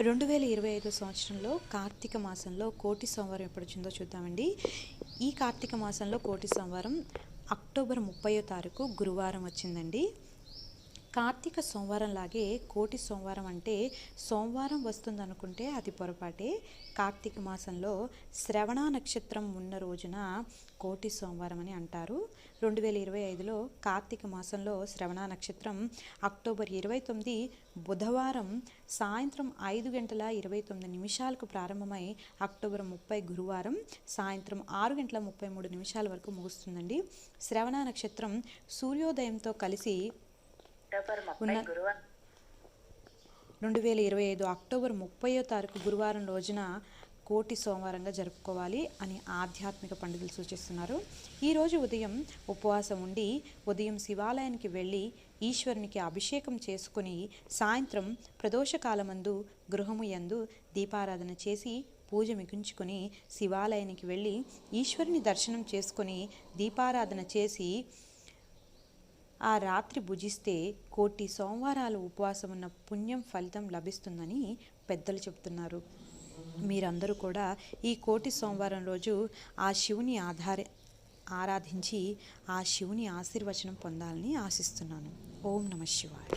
రెండు వేల ఇరవై ఐదు సంవత్సరంలో కార్తీక మాసంలో కోటి సోమవారం ఎప్పుడు వచ్చిందో చూద్దామండి. ఈ కార్తీక మాసంలో కోటి సోమవారం అక్టోబర్ ముప్పయో తారీఖు గురువారం వచ్చిందండి. కార్తీక సోమవారం లాగే కోటి సోమవారం అంటే సోమవారం వస్తుందనుకుంటే అది పొరపాటే. కార్తీక మాసంలో శ్రవణ నక్షత్రం ఉన్న రోజున కోటి సోమవారం అని అంటారు. రెండు వేల ఇరవై ఐదులో కార్తీక మాసంలో శ్రవణ నక్షత్రం అక్టోబర్ ఇరవై తొమ్మిది బుధవారం సాయంత్రం ఐదు గంటల ఇరవై తొమ్మిది నిమిషాలకు ప్రారంభమై అక్టోబర్ ముప్పై గురువారం సాయంత్రం ఆరు గంటల ముప్పై మూడు నిమిషాల వరకు ముగుస్తుందండి. శ్రవణ నక్షత్రం సూర్యోదయంతో కలిసి ఉన్న- రెండు వేల ఇరవై ఐదు అక్టోబర్ ముప్పయో తారీఖు గురువారం రోజున కోటి సోమవారంగా జరుపుకోవాలి అని ఆధ్యాత్మిక పండితులు సూచిస్తున్నారు. ఈరోజు ఉదయం ఉపవాసం ఉండి ఉదయం శివాలయానికి వెళ్ళి ఈశ్వరునికి అభిషేకం చేసుకుని సాయంత్రం ప్రదోషకాలమందు గృహము యందు దీపారాధన చేసి పూజ మిగుంచుకొని శివాలయానికి వెళ్ళి ఈశ్వరుని దర్శనం చేసుకొని దీపారాధన చేసి ఆ రాత్రి భుజిస్తే కోటి సోమవారాలు ఉపవాసం ఉన్న పుణ్యం ఫలితం లభిస్తుందని పెద్దలు చెప్తున్నారు మీరందరూ కూడా ఈ కోటి సోమవారం రోజు ఆ శివుని ఆధార ఆరాధించి ఆ శివుని ఆశీర్వచనం పొందాలని ఆశిస్తున్నాను. ఓం నమ శివాయ.